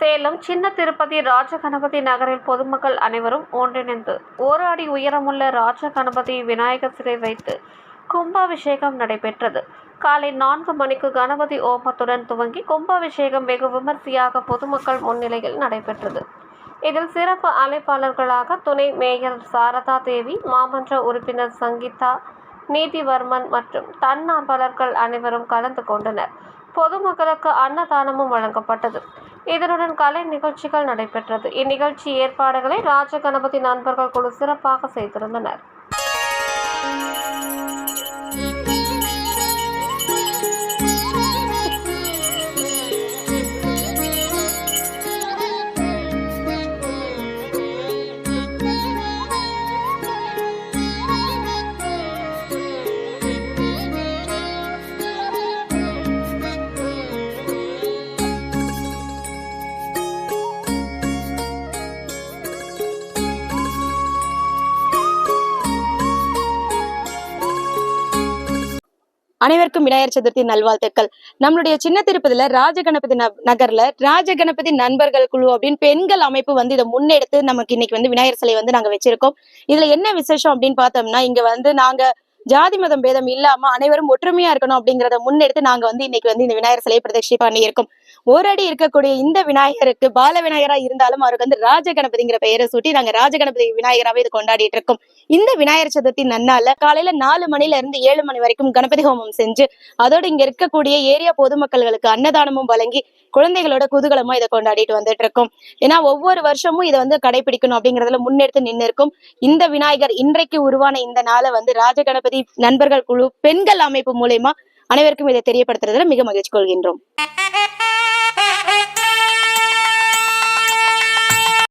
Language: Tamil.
சேலம் சின்ன திருப்பதி ராஜகணபதி நகரில் பொதுமக்கள் அனைவரும் ஒன்றிணைந்து ஒரு அடி உயரமுள்ள ராஜகணபதி விநாயகர் சிலை வைத்து கும்பாபிஷேகம் நடைபெற்றது. காலை நான்கு மணிக்கு கணபதி ஓமத்துடன் துவங்கி கும்பாபிஷேகம் வெகு விமர்சையாக பொதுமக்கள் முன்னிலையில் நடைபெற்றது. இதில் சிறப்பு அழைப்பாளர்களாக துணை மேயர் சாரதா தேவி மாமன்ற உறுப்பினர் சங்கீதா நீதிவர்மன் மற்றும் தன்னார்வலர்கள் அனைவரும் கலந்து கொண்டனர். பொதுமக்களுக்கு அன்னதானமும் வழங்கப்பட்டது. இதனுடன் கலை நிகழ்ச்சிகள் நடைபெற்றது. இந்நிகழ்ச்சி ஏற்பாடுகளை ராஜகணபதி நண்பர்கள் குழு சிறப்பாக செய்திருந்தனர். அனைவருக்கும் விநாயகர் சதுர்த்தி நல்வாழ்த்துக்கள். நம்மளுடைய சின்ன திருப்பதில ராஜகணபதி ந- நகர்ல ராஜகணபதி நண்பர்கள் குழு அப்படின்னு பெண்கள் அமைப்பு வந்து இதை முன்னெடுத்து நமக்கு இன்னைக்கு வந்து விநாயகர் சிலை வந்து நாங்க வச்சிருக்கோம். இதுல என்ன விசேஷம் அப்படின்னு பார்த்தோம்னா இங்க வந்து நாங்க ஜாதி மதம் பேதம் இல்லாம அனைவரும் ஒற்றுமையா இருக்கணும் அப்படிங்கறத முன்னெடுத்து நாங்க வந்து இன்னைக்கு வந்து இந்த விநாயகர் சிலையை பிரதட்சி பண்ணியிருக்கோம். ஒரு அடி இருக்கக்கூடிய இந்த விநாயகருக்கு பால விநாயகரா இருந்தாலும் அவருக்கு வந்து ராஜகணபதிங்கிற பெயரை சூட்டி நாங்க ராஜகணபதி விநாயகராவே இது கொண்டாடிட்டு இருக்கோம். இந்த விநாயகர் சதுர்த்தி நன்னால காலையில நாலு மணில இருந்து ஏழு மணி வரைக்கும் கணபதி ஹோமம் செஞ்சு அதோட இங்க இருக்கக்கூடிய ஏரியா பொதுமக்கள்களுக்கு அன்னதானமும் வழங்கி குழந்தைகளோட குதூகலமா இதை கொண்டாடிட்டு வந்துட்டு இருக்கோம். ஏன்னா ஒவ்வொரு வருஷமும் இதை வந்து கடைபிடிக்கணும் அப்படிங்கறதுல முன்னெடுத்து நின்று இருக்கும் இந்த விநாயகர் இன்றைக்கு உருவான இந்த நாளை வந்து ராஜகணபதி நண்பர்கள் குழு பெண்கள் அமைப்பு மூலயமா அனைவருக்கும் இதை தெரியப்படுத்துறதுல மிக மகிழ்ச்சி கொள்கின்றோம்.